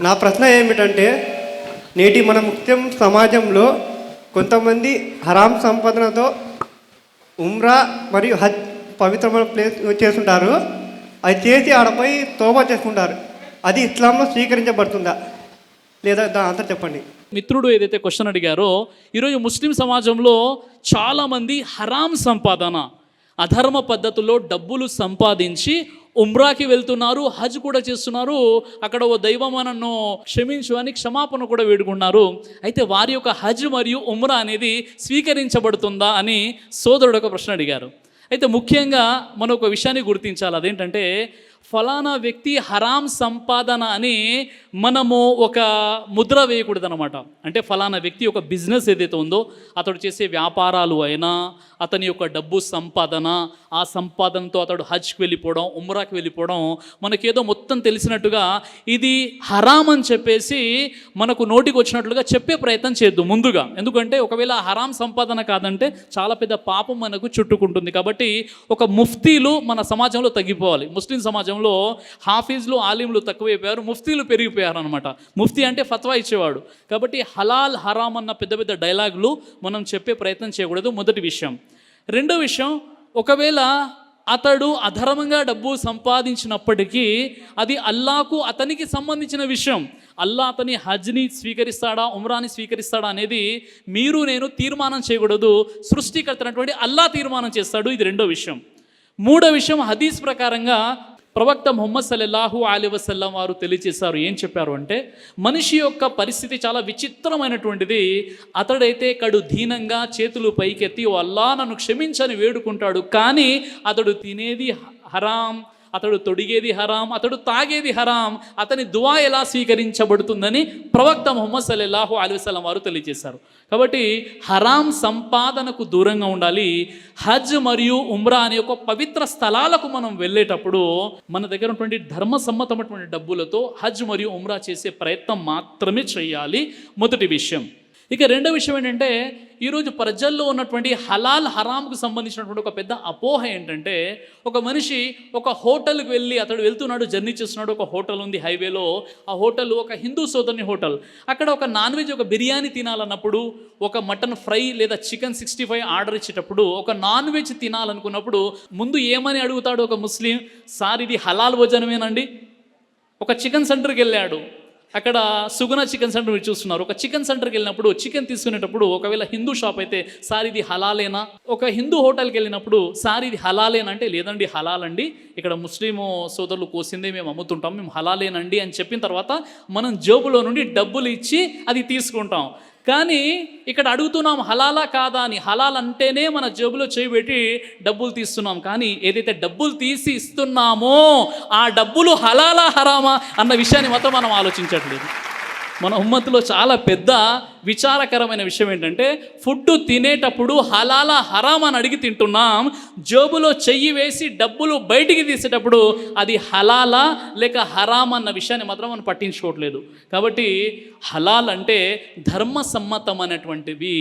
నా ప్రశ్న ఏమిటంటే నేటి మన ముఖ్యం సమాజంలో కొంతమంది హరాం సంపాదనతో ఉమ్రా మరియు హజ్ పవిత్రమైన ప్లేస్ చేస్తుంటారు. అది చేసి ఆడపై తోబా చేసుకుంటారు. అది ఇస్లాంలో స్వీకరించబడుతుందా? లేదా దాని అంతా చెప్పండి. మిత్రుడు ఏదైతే క్వశ్చన్ అడిగారో ఈరోజు ముస్లిం సమాజంలో చాలామంది హరాం సంపాదన అధర్మ పద్ధతుల్లో డబ్బులు సంపాదించి ఉమ్రాకి వెళ్తున్నారు హజ్ కూడా చేస్తున్నారు. అక్కడ ఓ దైవం నన్ను క్షమించు అని క్షమాపణ కూడా వేడుకున్నారు. అయితే వారి యొక్క హజ్ మరియు ఉమ్రా అనేది స్వీకరించబడుతుందా అని సోదరుడు ఒక ప్రశ్న అడిగారు. అయితే ముఖ్యంగా మనం ఒక విషయాన్ని గుర్తించాలి. అదేంటంటే ఫలానా వ్యక్తి హరాం సంపాదన అని మనము ఒక ముద్ర వేయకూడదనమాట అంటే ఫలానా వ్యక్తి ఒక బిజినెస్ ఏదైతే ఉందో అతడు చేసే వ్యాపారాలు అయినా అతని యొక్క డబ్బు సంపాదన ఆ సంపాదనతో అతడు హజ్కి వెళ్ళిపోవడం ఉమ్రాకి వెళ్ళిపోవడం మనకేదో మొత్తం తెలిసినట్టుగా ఇది హరాం అని చెప్పేసి మనకు నోటికి వచ్చినట్లుగా చెప్పే ప్రయత్నం చేద్దు ముందుగా. ఎందుకంటే ఒకవేళ హరాం సంపాదన కాదంటే చాలా పెద్ద పాపం మనకు చుట్టుకుంటుంది. కాబట్టి ఒక ముఫ్తీలు మన సమాజంలో తగ్గిపోవాలి. ముస్లిం కాలంలో హాఫీజ్లు ఆలింలు తక్కువైపోయారు ముఫ్తీలు పెరిగిపోయారు అనమాట ముఫ్తీ అంటే ఫత్వా ఇచ్చేవాడు. కాబట్టి హలాల్ హరామ్ అన్న పెద్ద పెద్ద డైలాగులు మనం చెప్పే ప్రయత్నం చేయకూడదు మొదటి విషయం. రెండో విషయం ఒకవేళ అతడు అధర్మంగా డబ్బు సంపాదించినప్పటికీ అది అల్లాకు అతనికి సంబంధించిన విషయం. అల్లా అతని హజ్ని స్వీకరిస్తాడా ఉమ్రాని స్వీకరిస్తాడా అనేది మీరు నేను తీర్మానం చేయకూడదు. సృష్టికర్తనటువంటి అల్లా తీర్మానం చేస్తాడు ఇది రెండో విషయం. మూడో విషయం హదీస్ ప్రకారంగా ప్రవక్త మొహమ్మద్ సల్లల్లాహు అలీ వసల్లం వారు తెలియజేశారు. ఏం చెప్పారు అంటే మనిషి యొక్క పరిస్థితి చాలా విచిత్రమైనటువంటిది. అతడైతే కడు దీనంగా చేతులు పైకెత్తి "ఓ అల్లా నన్ను క్షమించని వేడుకుంటాడు. కానీ అతడు తినేది హరాం అతడు తొడిగేది హరాం అతడు తాగేది హరాం అతని దువా ఎలా స్వీకరించబడుతుందని ప్రవక్త ముహమ్మద్ సల్లల్లాహు అలీ వారు తెలియజేశారు. కాబట్టి హరాం సంపాదనకు దూరంగా ఉండాలి. హజ్ మరియు ఉమ్రా అనే ఒక పవిత్ర స్థలాలకు మనం వెళ్ళేటప్పుడు మన దగ్గర ఉన్నటువంటి ధర్మ సమ్మతమైనటువంటి డబ్బులతో హజ్ మరియు ఉమ్రా చేసే ప్రయత్నం మాత్రమే చేయాలి. మొదటి విషయం. ఇక రెండో విషయం ఏంటంటే ఈరోజు ప్రజల్లో ఉన్నటువంటి హలాల్ హరాంకు సంబంధించినటువంటి ఒక పెద్ద అపోహ ఏంటంటే ఒక మనిషి ఒక హోటల్కి వెళ్ళి అతడు వెళ్తున్నాడు జర్నీ చేస్తున్నాడు ఒక హోటల్ ఉంది హైవేలో ఆ హోటల్ ఒక హిందూ సోదరుని హోటల్. అక్కడ ఒక నాన్ వెజ్ ఒక బిర్యానీ తినాలన్నప్పుడు ఒక మటన్ ఫ్రై లేదా చికెన్ సిక్స్టీ ఫైవ్ ఆర్డర్ ఇచ్చేటప్పుడు ఒక నాన్ వెజ్ తినాలనుకున్నప్పుడు ముందు ఏమని అడుగుతాడు ఒక ముస్లిం? సార్ ఇది హలాల్ భోజనమేనండి. ఒక చికెన్ సెంటర్కి వెళ్ళాడు. అక్కడ సుగుణ చికెన్ సెంటర్ మీరు చూస్తున్నారు. ఒక చికెన్ సెంటర్కి వెళ్ళినప్పుడు చికెన్ తీసుకునేటప్పుడు ఒకవేళ హిందూ షాప్ అయితే సార్ ఇది హలాలేనా? ఒక హిందూ హోటల్కి వెళ్ళినప్పుడు సార్ ఇది హలాలేనా అంటే లేదండి హలాల్ అండి ఇక్కడ ముస్లిం సోదరులు కోసిందే మేము అమ్ముతుంటాం మేము హలాలేనండి అని చెప్పిన తర్వాత మనం జేబులో నుండి డబ్బులు ఇచ్చి అది తీసుకుంటాం. కానీ ఇక్కడ అడుగుతున్నాం హలాలా కాదా అని. హలాల్ అంటేనే మన జేబులో చేయి పెట్టి డబ్బులు తీస్తున్నాం. కానీ ఏదైతే డబ్బులు తీసి ఇస్తున్నామో ఆ డబ్బులు హలాలా హరామా అన్న విషయాన్ని మాత్రం మనం ఆలోచించట్లేదు. మన ఉమ్మత్తులో చాలా పెద్ద విచారకరమైన విషయం ఏంటంటే ఫుడ్ తినేటప్పుడు హలాలా హరామ్ అని అడిగి తింటున్నాం జోబులో చెయ్యి వేసి డబ్బులు బయటికి తీసేటప్పుడు అది హలాలా లేక హరామ్ అన్న విషయాన్ని మాత్రం మనం పట్టించుకోవట్లేదు. కాబట్టి హలాల్ అంటే ధర్మ సమ్మతమైనటువంటివి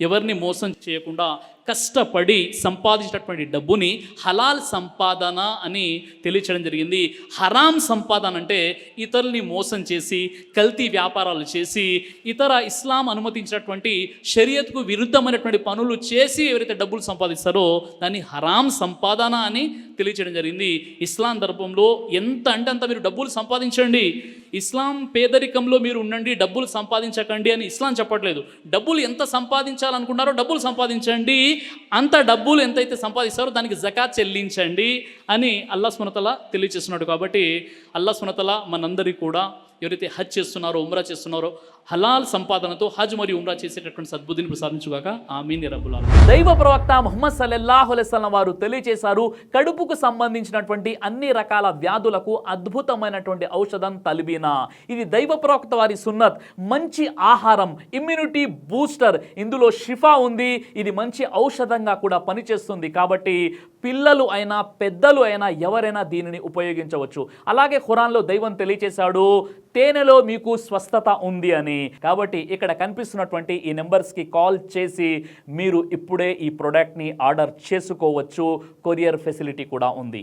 ఎవరిని మోసం చేయకుండా కష్టపడి సంపాదించినటువంటి డబ్బుని హలాల్ సంపాదన అని తెలియచేయడం జరిగింది. హరాం సంపాదన అంటే ఇతరుల్ని మోసం చేసి కల్తీ వ్యాపారాలు చేసి ఇతర ఇస్లాం అనుమతించినటువంటి షరియత్కు విరుద్ధమైనటువంటి పనులు చేసి ఎవరైతే డబ్బులు సంపాదిస్తారో దాన్ని హరాం సంపాదన అని తెలియచేయడం జరిగింది. ఇస్లాం ధర్మంలో ఎంత అంటే అంత మీరు డబ్బులు సంపాదించండి. ఇస్లాం పేదరికంలో మీరు ఉండండి డబ్బులు సంపాదించకండి అని ఇస్లాం చెప్పట్లేదు. డబ్బులు ఎంత సంపాదించాలనుకున్నారో డబ్బులు సంపాదించండి. అంత డబ్బులు ఎంతైతే సంపాదిస్తారో దానికి జకాత్ చెల్లించండి అని అల్లా స్మృతల తెలియచేస్తున్నాడు. కాబట్టి అల్లా స్మృతల మనందరికీ కూడా ఎవరైతే హజ్ చేస్తున్నారో ఉమ్రా చేస్తున్నారో హలాల్ సంపాదనతో హజ్ మరియు ఉమ్రా చేసేటటువంటి సద్బుద్ధిని ప్రసాదించుగాక. ఆమీన్ రబ్బుల్ దైవ ప్రవక్త ముహమ్మద్ సల్లల్లాహు అలైస్లం వారు తెలియజేశారు కడుపుకు సంబంధించినటువంటి అన్ని రకాల వ్యాధులకు అద్భుతమైనటువంటి ఔషధం తలిబి ఇది దైవ ప్రవక్త వారి సున్నత్. మంచి ఆహారం ఇమ్యూనిటీ బూస్టర్ ఇందులో షిఫా ఉంది. ఇది మంచి ఔషధంగా కూడా పనిచేస్తుంది. కాబట్టి పిల్లలు అయినా పెద్దలు అయినా ఎవరైనా దీనిని ఉపయోగించవచ్చు. అలాగే ఖురాన్లో దైవం తెలియచేశాడు తేనెలో మీకు స్వస్థత ఉంది అని. కాబట్టి ఇక్కడ కనిపిస్తున్నటువంటి ఈ నెంబర్స్కి కాల్ చేసి మీరు ఇప్పుడే ఈ ప్రోడక్ట్ని ఆర్డర్ చేసుకోవచ్చు. కొరియర్ ఫెసిలిటీ కూడా ఉంది.